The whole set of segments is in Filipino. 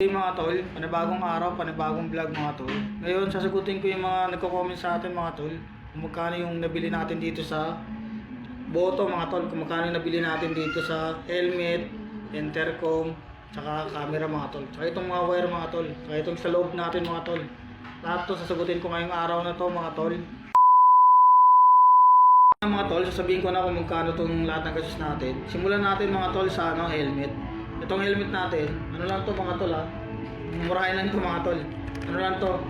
Hey mga tol, panibagong araw, panibagong vlog mga tol. Ngayon, sasagutin ko yung mga nagko-comment sa atin mga tol. Kung magkano yung nabili natin dito sa Boto mga tol. Kung magkano yung nabili natin dito sa helmet, intercom, tsaka camera mga tol. Tsaka itong mga wire mga tol. Tsaka itong sa loob natin mga tol. Lahat to sasagutin ko ngayong araw na to mga tol. Mga tol, sasabihin ko na kung magkano tong lahat ng gastos natin. Simulan natin mga tol sa ano, helmet. Itong helmet natin, ano lang to mga tol ha? Murahin lang to mga tol. Ano lang to?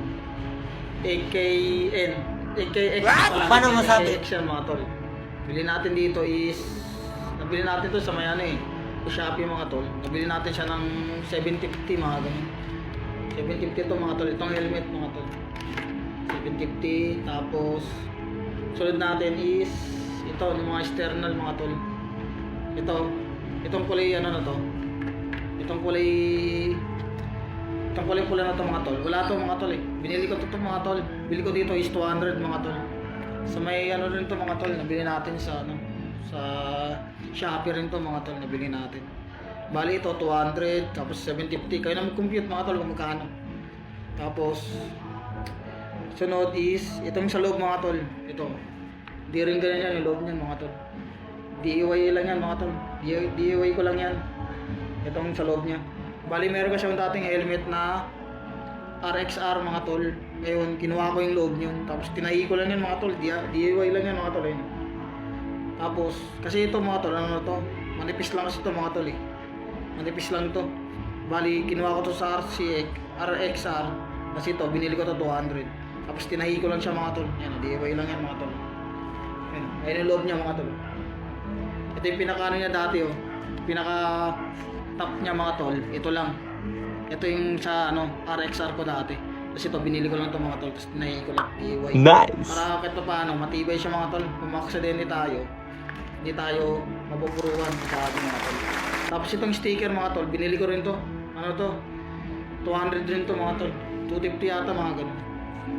AKN. AKX. What? Paano masabi? AKX yan mga tol. Bili natin dito is, nabili natin to sa may ano eh, Shopee mga tol. Nabili natin siya ng 750 mga ganun. 750 to mga tol. Itong helmet mga tol. 750 tapos sunod natin is ito yung mga external mga tol ito itong kulay ano na to itong kulay itong kulay pula na to mga tol wala to mga tol eh binili ko to, mga tol bili ko dito is 200 mga tol sa may ano rin to mga tol nabili natin sa ano sa Shopee rin to mga tol nabili natin bali ito 200 tapos 750 kayo na mag-compute mga tol kung magkano tapos Sunod is, itong sa loob mga tol. Ito. Di rin ganyan yan yung loob niyan mga tol. DIY lang yan mga tol. DIY ko lang yan. Itong sa loob niya. Bali meron kasi yung dating helmet na RXR mga tol. Ngayon, kinuha ko yung loob niyon. Tapos tinahi ko lang yan mga tol. Di- DIY lang yan mga tol. Ayun. Tapos, kasi ito mga tol, ano to? Manipis lang kasi ito mga tol eh. Manipis lang to. Bali, kinuha ko to sa RCX, RXR. Kasi ito, binili ko to 200. Tapos tinahi ko lang siya mga tol. Yan, DIY lang yan mga tol. Yan, ayun yung loob niya mga tol. Ito yung pinaka ano niya dati oh. Pinaka top niya mga tol. Ito lang. Ito yung sa ano, RXR ko dati. Tapos ito, binili ko lang to mga tol. Tapos tinahi ko lang. DIY. Nice. Para kahit pa paano, matibay siya mga tol. Kung makaksidente tayo, hindi tayo mapupuruan sa ating mga tol. Tapos itong sticker mga tol, binili ko rin to. Ano to? 200 rin to mga tol. 250 yata mga ganun.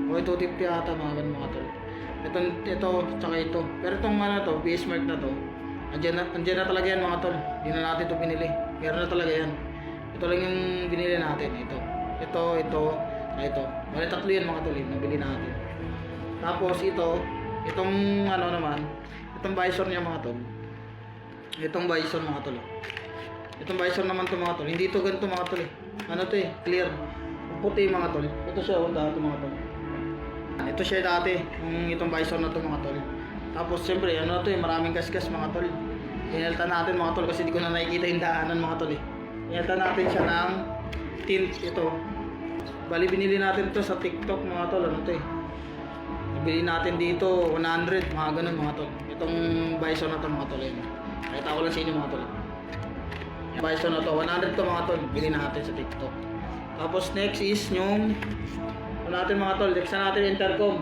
O 250 yata mga ganun mga tol. Ito, ito, tsaka ito. Pero itong ano to, BS Mark na to, andyan na, andyan na talaga yan mga tol. Hindi na natin to binili. Meron na talaga yan. Ito lang yung binili natin. Ito. Ito, ito, na ito. Bali tatlo yan mga tol, yung nabili natin. Tapos ito, itong ano naman, itong visor niya mga tol. Itong visor mga tol. oh. Itong visor naman to mga tol. Hindi to ganito mga tol eh. Ano to eh, clear. Puti mga tol. Ito siya, oh, dati mga tol. Ito siya dati, yung itong visor na to mga tol. Tapos siyempre, ano to eh, maraming gasgas mga tol. Inalta natin mga tol kasi di ko na nakikita yung daanan mga tol eh. Inalta natin siya ng tint ito. Bali binili natin to sa TikTok mga tol, ano to eh. Bili natin dito 100, mga ganun mga tol. Itong bison na to mga tol. Yun. Kahit ako lang sa inyo mga tol. Yung bison na to, 100 to mga tol. Bili natin sa TikTok. Tapos next is yung ano natin mga tol, next na natin intercom.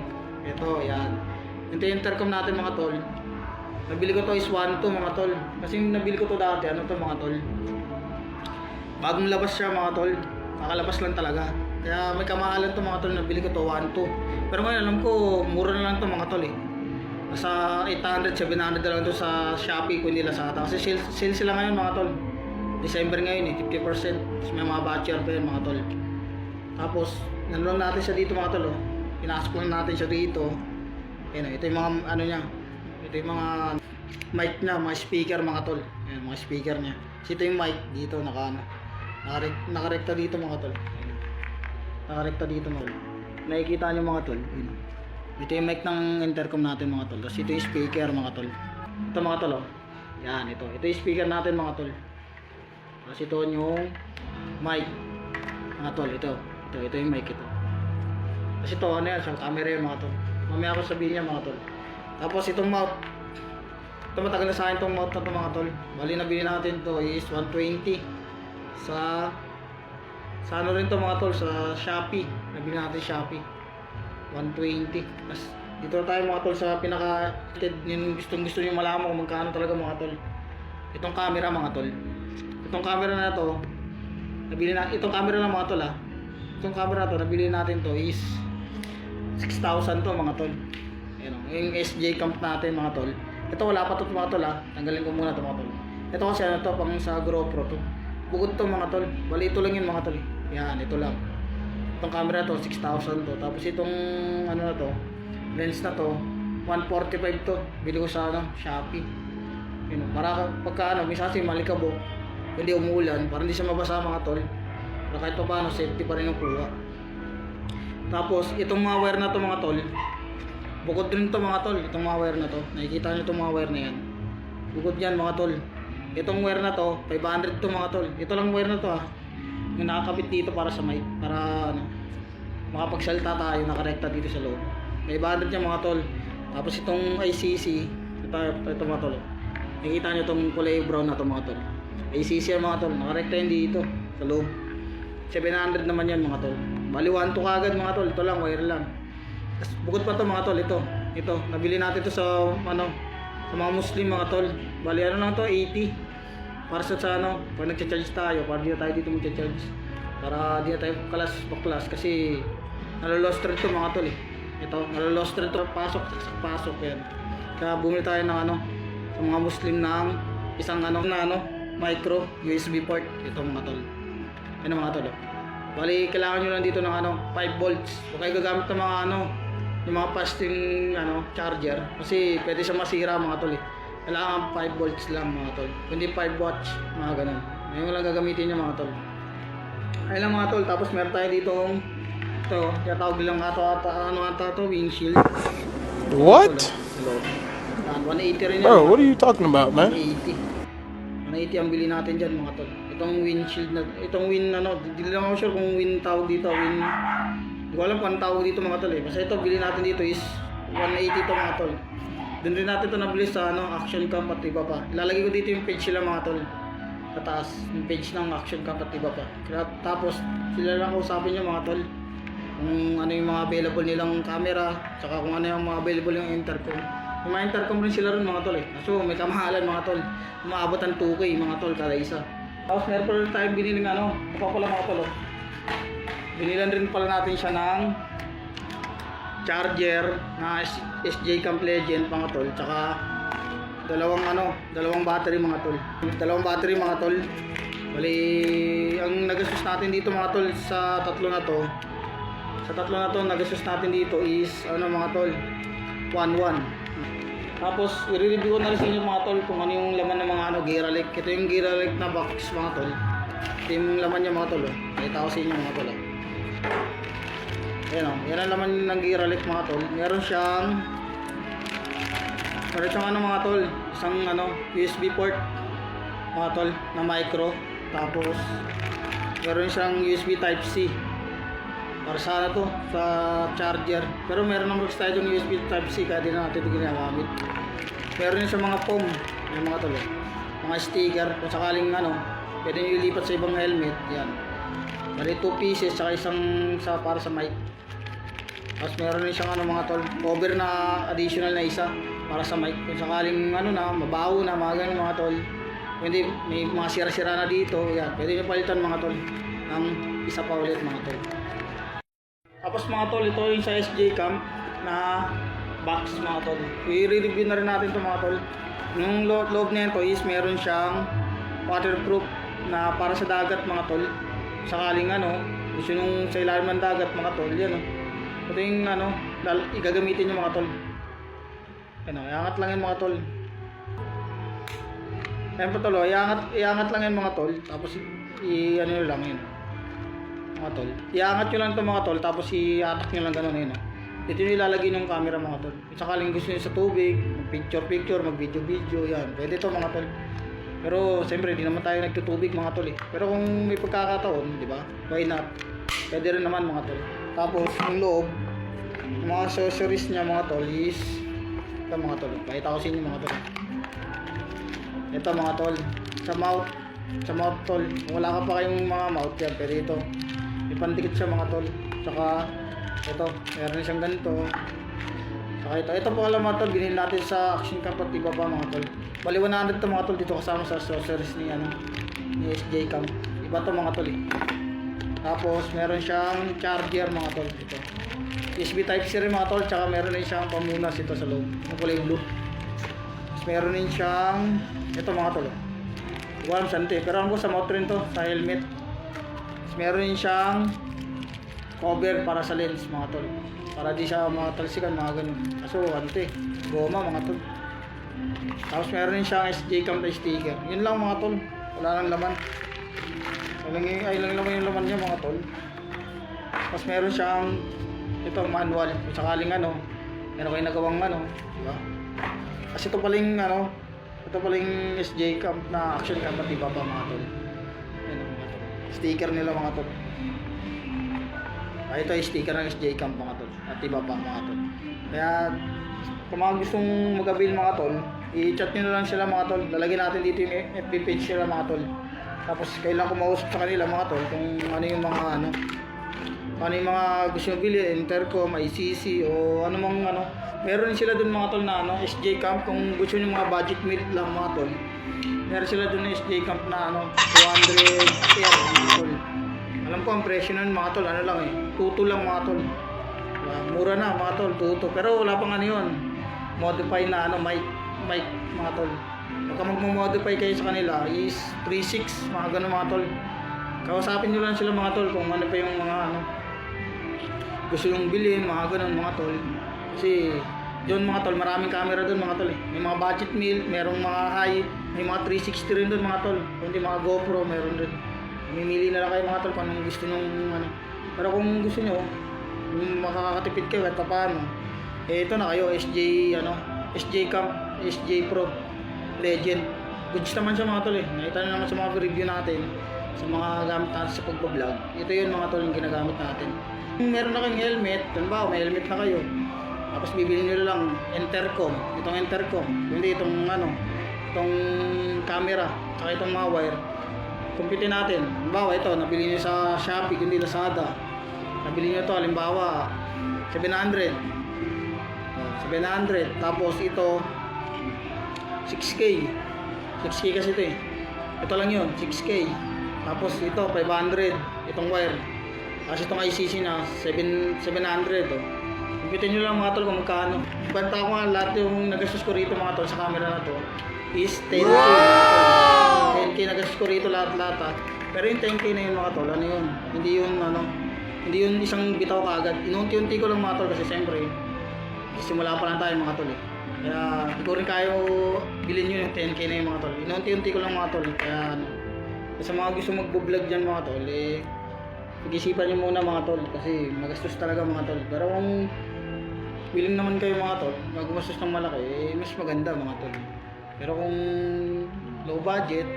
Ito, yan. Ito yung intercom natin mga tol. Nabili ko to is 1 to mga tol. Kasi nabili ko to dati, ano to mga tol. Bagong labas siya mga tol. Nakalabas lang talaga. Kaya may kamahalan to mga tol, nabili ko to 1 to. Pero ngayon alam ko, mura na lang to mga tol eh. Nasa 800, 700 na lang to sa Shopee kung hindi Lazada. Kasi sale, sale sila ngayon mga tol. December ngayon eh, 50%. Tapos may mga voucher pa yun mga tol. Tapos, nanonood natin siya dito mga tol oh. Pinasok natin siya dito. Ayan oh, ito yung mga ano niya. Ito yung mga mic niya, mga speaker mga tol. Ayan, mga speaker niya. Kasi ito yung mic dito, naka ano. Nakarek, nakarekta dito mga tol. Ayan. Nakarekta dito mga tol. Nakikita niyo mga tol. Ayan. Ito yung mic ng intercom natin mga tol. Tapos ito yung speaker mga tol. Ito mga tol oh. Yan, ito. Ito yung speaker natin mga tol. Tapos ito yung mic. Mga tol, ito. Ito, ito yung mic ito. Tapos ito, ano yan, sa camera yung mga tol. Mamaya ako sabihin niya mga tol. Tapos itong mount. Ito matagal na sa akin itong mount na ito mga tol. Bali nabili natin to is 120 sa sa ano rin to mga tol, sa Shopee. Nabili natin Shopee. 120. Tapos dito na tayo mga tol sa pinaka yung gustong gusto niyo malaman kung magkano talaga mga tol. Itong camera mga tol. Itong camera na to, nabili na itong camera na mga tol ah. Itong camera na to, nabili natin to is 6,000 to mga tol. Yung SJ camp natin mga tol. Ito wala pa to mga tol ha. Tanggalin ko muna to mga tol. Ito kasi ano to, pang sa GoPro to. Bukod to mga tol. Bali ito lang yun mga tol. eh. Yan, ito lang. Itong camera to, 6,000 to. Tapos itong ano na to, lens na to, 145 to. Bili ko sa ano, Shopee. Yun, para ka- pagka ano, minsan kasi malikabok, hindi umuulan, para hindi siya mabasa mga tol. Para kahit pa paano, safety pa rin ang kuha. Tapos, itong mga wire na to mga tol, bukod din to mga tol, itong mga wire na to. Nakikita nyo itong mga wire na yan. Bukod yan mga tol. Itong wire na to, 500 to mga tol. Ito lang wire na to ah. Yung nakakabit dito para sa mic, para ano, makapagsalita tayo, nakarekta dito sa loob. 500 yan mga tol. Tapos itong ICC, ito, ito, ito mga tol. Nakikita nyo itong kulay brown na to mga tol. ICC yan mga tol, nakarekta yan dito sa loob. 700 naman yan mga tol. Bali 1 to kagad mga tol, ito lang, wire lang. Bukod pa to mga tol, ito. Ito, nabili natin to sa ano, sa mga Muslim mga tol. Bali ano lang to, 80. Para sa, sa ano, pag nagcha-charge tayo, para di tayo dito magcha-charge. Para di tayo kalas baklas kasi nalolost thread to mga tol eh. Ito, nalolost thread to, pasok, pasok yan. Kaya bumili tayo ng ano, sa mga Muslim ng isang ano, na ano, micro USB port. Ito mga tol. Ang mga tol. oh. Bali, kailangan nyo lang dito ng ano, 5 volts. Huwag kayo gagamit ng mga ano, yung mga fasting ano, charger. Kasi pwede siya masira mga tol eh. Kailangan 5 volts lang mga tol. Kundi 5 watts, mga ganun. Ngayon lang gagamitin nyo mga tol. Ayun lang mga tol. Tapos meron tayo dito ito, tawag nilang ato ata, ano ata to, windshield. What? Hello. Yan, 180 rin yan. Bro, what are you talking about, man? 180. 180 ang bili natin dyan mga tol. Itong windshield na, itong win ano, hindi lang ako sure kung win tawag dito, win. Hindi ko alam kung anong tawag dito mga tol eh. Basta ito, bili natin dito is 180 to mga tol. Doon rin natin ito nabili sa ano, Action Camp at iba pa. Ilalagay ko dito yung page sila mga tol. Sa taas, yung page ng Action Camp at iba pa. Kaya, tapos, sila lang kausapin nyo mga tol. Kung ano yung mga available nilang camera, tsaka kung ano yung mga available yung intercom. Yung mga intercom rin sila rin mga tol eh. So may kamahalan mga tol. Umaabot ang 2K mga tol kada isa. Tapos meron pa rin tayong binili ng ano, ito pala mga tol oh. Binilan rin pala natin siya ng charger na SJ Camp Legend mga tol. Tsaka dalawang ano, dalawang battery mga tol. Dalawang battery mga tol. Bali, ang nagastos natin dito mga tol sa tatlo na to, sa tatlo na to, nagastos natin dito is, ano mga tol, 1-1. Tapos, i-review ko na rin sa inyo mga tol kung ano yung laman ng mga ano, Giralek. Ito yung Giralek na box mga tol. Ito yung laman niya mga tol. Oh. Pakita ko sa inyo mga tol. Oh. Ayan o, yan ang laman ng Giralek mga tol. Meron siyang, meron siyang ano mga tol, isang ano, USB port mga tol, na micro. Tapos, meron siyang USB Type-C para sa ano to sa charger. Pero meron naman tayo yung USB type C kaya di na natin ito ginagamit. Meron sa mga foam yung mga tulo mga sticker. Kung sakaling ano pwede nyo ilipat sa ibang helmet yan. Bali 2 pieces saka isang sa para sa mic tapos meron din siyang ano mga tol cover na additional na isa para sa mic kung sakaling ano na mabaho na mga ganun mga tol pwede may mga sira-sira na dito yan pwede nyo palitan mga tol ng isa pa ulit mga tol tapos mga tol, ito yung sa SJ Camp na box mga tol. I-review na rin natin ito mga tol. Yung lo- loob nito is meron siyang waterproof na para sa dagat mga tol. Sakaling ano, gusto nung sa ilalim ng dagat mga tol, yan o. Ito yung ano, lal- igagamitin nyo mga tol. Ano, iangat lang yan mga tol. Ayan pa tol, oh, iangat, iangat lang yan mga tol. Tapos i, ano nyo lang yun mga tol. Iangat nyo lang ito mga tol, tapos i-attack nyo lang ganun yun. ah. Ito yung ilalagay ng camera mga tol. Sakaling gusto nyo sa tubig, picture-picture, mag-video-video, yan. Pwede to mga tol. Pero siyempre, di naman tayo nagtutubig mga tol eh. Pero kung may pagkakataon, di ba? Why not? Pwede rin naman mga tol. Tapos, yung loob, yung mga accessories niya mga tol is ito mga tol. Pakita ko sa inyo mga tol. Ito mga tol. Sa mouth, sa mouth tol. Wala ka pa kayong mga mouth yan, pero ito. May pandikit siya mga tol. Tsaka, ito, meron siyang ganito. Saka ito. Ito po alam mga tol, binili natin sa Action Camp at iba pa mga tol. Bali 100 to mga tol dito kasama sa accessories ni, ano, ni SJ Camp. Iba to mga tol eh. Tapos, meron siyang charger mga tol. Ito. USB Type-C rin mga tol, tsaka meron din siyang pamunas ito sa loob. Yung kulay blue. Tapos meron din siyang, ito mga tol. oh. Ito eh. Pero ano ko sa mount rin to, sa helmet. Tapos meron din siyang cover para sa lens mga tol. Para di siya mga talsikan, mga ganun. Kaso to eh, goma mga tol. Tapos meron din siyang SJ cam sticker. Yun lang mga tol. Wala nang laman. Walang ay lang naman yung laman niya mga tol. Tapos meron siyang ito manual. Kung sakaling ano, meron kayo nagawang ano, di ba? Kasi ito paling ano, ito paling SJ cam na action cam at iba pa mga tol. Tol. Sticker nila mga tol. Ay, ito yung sticker ng SJ Camp mga tol. At iba pa mga tol. Kaya, kung mga gustong mag-avail mga tol, i-chat nyo na lang sila mga tol. Lalagyan natin dito yung FB page nila mga tol. Tapos, kailan kumausap sa kanila mga tol kung ano yung mga ano, ano yung mga gusto nyo bilhin, intercom, ICC, o ano mang ano. Meron sila dun mga tol na ano, SJ Camp, kung gusto nyo mga budget meal lang mga tol. Meron sila dun na SJ Camp na ano, 200 air mga tol. Alam ko ang presyo nun mga tol, ano lang eh, tuto lang mga tol. Mura na mga tol, tuto. Pero wala pang ano yun, modify na ano, mic, mic mga tol. Pagka magmo-modify kayo sa kanila is 3.6, mga ganun mga tol. Kausapin nyo lang sila mga tol kung ano pa yung mga ano, gusto yung bilhin, mga ganun mga tol. Kasi doon mga tol, maraming camera doon mga tol eh. May mga budget meal, merong mga high, may mga 360 rin doon mga tol. Kundi mga GoPro, meron din. Mamimili na lang kayo mga tol kung anong gusto nung ano. Pero kung gusto nyo, makakatipid kayo at paano, eh ito na kayo, SJ, ano, SJ Camp, SJ Pro, Legend. Goods naman siya mga tol eh. Nakita na naman sa mga review natin, sa mga gamit natin sa pagbablog. Ito yun mga tol yung ginagamit natin. Kung meron na kayong helmet, halimbawa may helmet na kayo, tapos bibili nyo lang intercom, itong intercom, hindi itong ano, itong camera, saka itong mga wire. Kumpitin natin. Halimbawa ito, nabili nyo sa Shopee, kundi Lazada. Nabili nyo ito, halimbawa, 700. Oh, 700. Tapos ito, 6K. 6K kasi ito eh. Ito lang yun, 6K. Tapos ito, 500. Itong wire. Kasi itong ICC na, 7, 700. Oh. Kumpitin nyo lang mga tol kung magkano. Banta ko nga lahat yung nagastos ko rito mga tol sa camera na to is 10k. mga tol. 10k nagastos ko rito lahat-lahat ah. Pero yung 10k na yun mga tol, ano yun? Hindi yun ano, hindi yun isang bitaw kaagad. Inunti-unti ko lang mga tol kasi siyempre, simula pa lang tayo mga tol eh. Kaya hindi rin kayo bilhin nyo yung 10k na yung mga tol. Inunti-unti ko lang mga tol. Kaya ano, sa mga gusto magbo-vlog dyan mga tol, eh, pag-isipan nyo muna mga tol kasi magastos talaga mga tol. Pero kung willing naman kayo mga tol, magmastos ng malaki, eh, mas maganda mga tol. Pero kung low budget,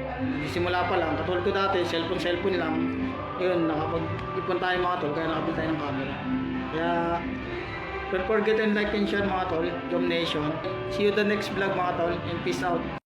simula pa lang, katulad ko dati, cellphone cellphone lang, yun, nakapag-ipon tayo mga tol, kaya nakabili tayo ng camera. Kaya, don't forget and like and share mga tol, Dom Nation. See you the next vlog mga tol, and peace out.